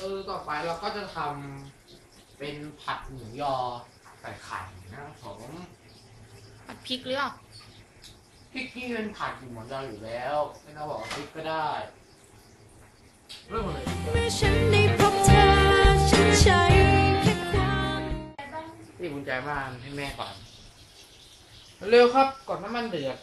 เออต่อไปเราก็จะทำเป็นผัดหมูยอใส่ไข่นะครับผมผัดพริกหรือเปล่าพริกนี่เป็นผัดหมูยออยู่แล้วไม่ต้องบอกว่าพริกก็ได้เริ่มเลยเมื่อฉันได้พบเธอฉันใช้แค่ความรีบกุญแจบ้านให้แม่ก่อน เร็วครับก่อนน้ำมันเดือด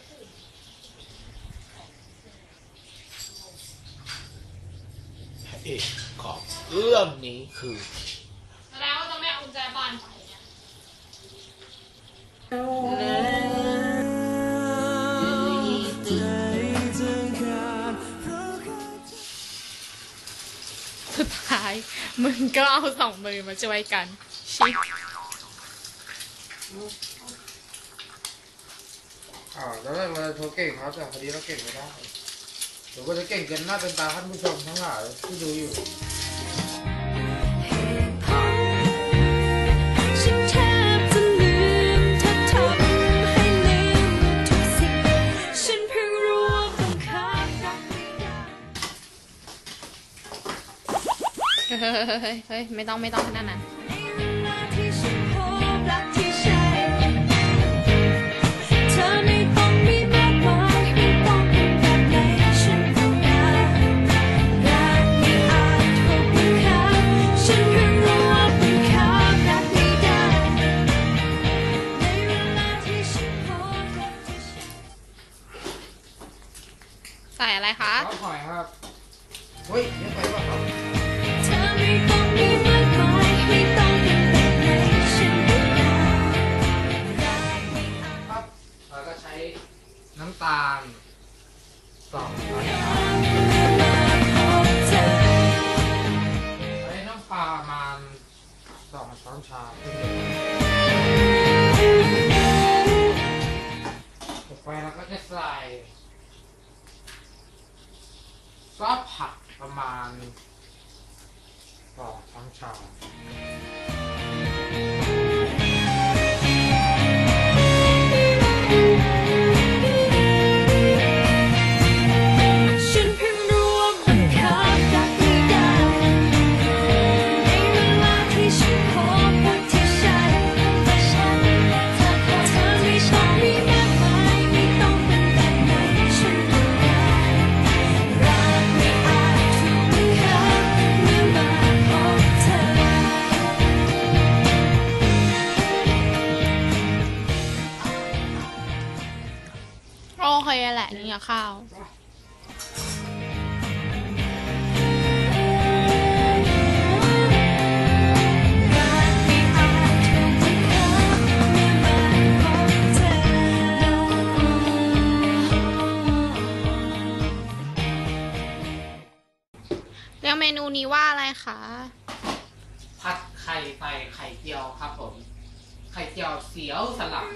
พระเอกของ เรื่องนี้คือแล้วจะไม่เอากุญแจบ้านไปเนี่ยสุดท้ายมึงก็เอาสองมือมาช่วยกัน ชิคอ่าแล้วเราโทรเก่งครับแต่พอดีเราเก่งไม่ได้หรือว่าจะเก่งเกินหน้าเป็นตาท่านผู้ชมทั้งหลายที่ดูอยู่ เฮ้ยไม่ต้องไม่ต้องขนาดนั้นใส่อะไรคะ รับหอยครับ เฮ้ยเยอะไปป่ะครับ ครับเราก็ใช้น้ำตาลสองช้อนชามาพบเธอใช้น้ำปลาประมาณสองช้อนชาต่อไปเราก็จะใส่ซอสผักประมาณ สองช้งชาว โอเคแหละนี่กับข้าวรักไม่อาจถูกบังคับเมื่อมาพบเธอเรียกเมนูนี้ว่าอะไรคะ ผัดไข่ใส่ไข่เจียวครับผม ไข่เจียวเสียวสลับ